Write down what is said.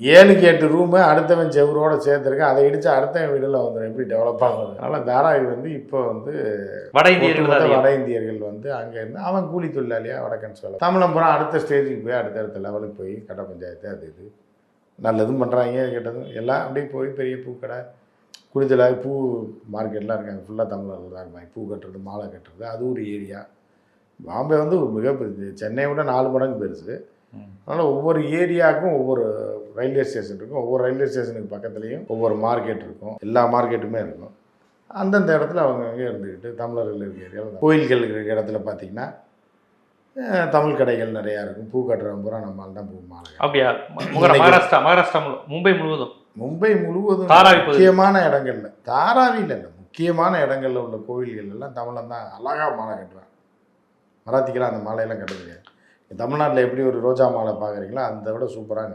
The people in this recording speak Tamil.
ஏழுக்கு எட்டு ரூமு அடுத்தவன் செவரோட சேர்த்துருக்கேன். அதை இடிச்சு அடுத்தவன் வீடுல வந்துடும் எப்படி டெவலப் ஆகுது அதனால் தாராவி வந்து இப்போ வந்து வட இந்தியர்கள். வட இந்தியர்கள் வந்து அங்கே இருந்து அவன் கூலி தொழிலாளியா வடக்கன் சொல்ல தமிழம்புறம் அடுத்த ஸ்டேஜுக்கு போய் அடுத்த அடுத்த லெவலுக்கு போய் கட்ட பஞ்சாயத்து அது இது. நல்லதும் பண்ணுறாங்க கெட்டதும். எல்லாம் அப்படியே போய் பெரிய பூக்கடை குடித்தல பூ மார்க்கெட்லாம் இருக்காங்க. ஃபுல்லாக தமிழர்கள் தான் இருப்பாங்க. பூ கட்டுறது மாலை கட்டுறது அது ஒரு ஏரியா பாம்பே வந்து ஒரு மிகப்பெரிய சென்னையை விட நாலு மடங்கு பெருசு. அதனால் ஒவ்வொரு ஏரியாவுக்கும் ஒவ்வொரு ரயில்வே ஸ்டேஷன் இருக்கும். ஒவ்வொரு ரயில்வே ஸ்டேஷனுக்கு பக்கத்துலேயும் ஒவ்வொரு மார்க்கெட் இருக்கும். எல்லா மார்க்கெட்டுமே இருக்கும். அந்தந்த இடத்துல அவங்க அங்கே இருந்துக்கிட்டு தமிழர்கள் இருக்கிற ஏரியாவில் கோயில்கள் இருக்கிற இடத்துல பார்த்தீங்கன்னா தமிழ் கடைகள் நிறையா இருக்கும். பூ கட்டுறவங்க பூரா நம்மளால் தான் பூ மாலை. அப்படியா? மகாராஷ்டிரா மகாராஷ்டிரா மும்பை முழுவதும்? மும்பை முழுவதும் தாராவி. முக்கியமான இடங்கள்ல. தாராவியில் இல்லை முக்கியமான இடங்கள்ல உள்ள கோவில்கள் எல்லாம் தமிழன் தான் அழகாக மாலை கட்டுறான் மராத்திக்கெல்லாம் அந்த மாலையெல்லாம் கட்ட தமிழ்நாட்டில் எப்படி ஒரு ரோஜா மாலை பார்க்குறீங்களோ அதை விட சூப்பராக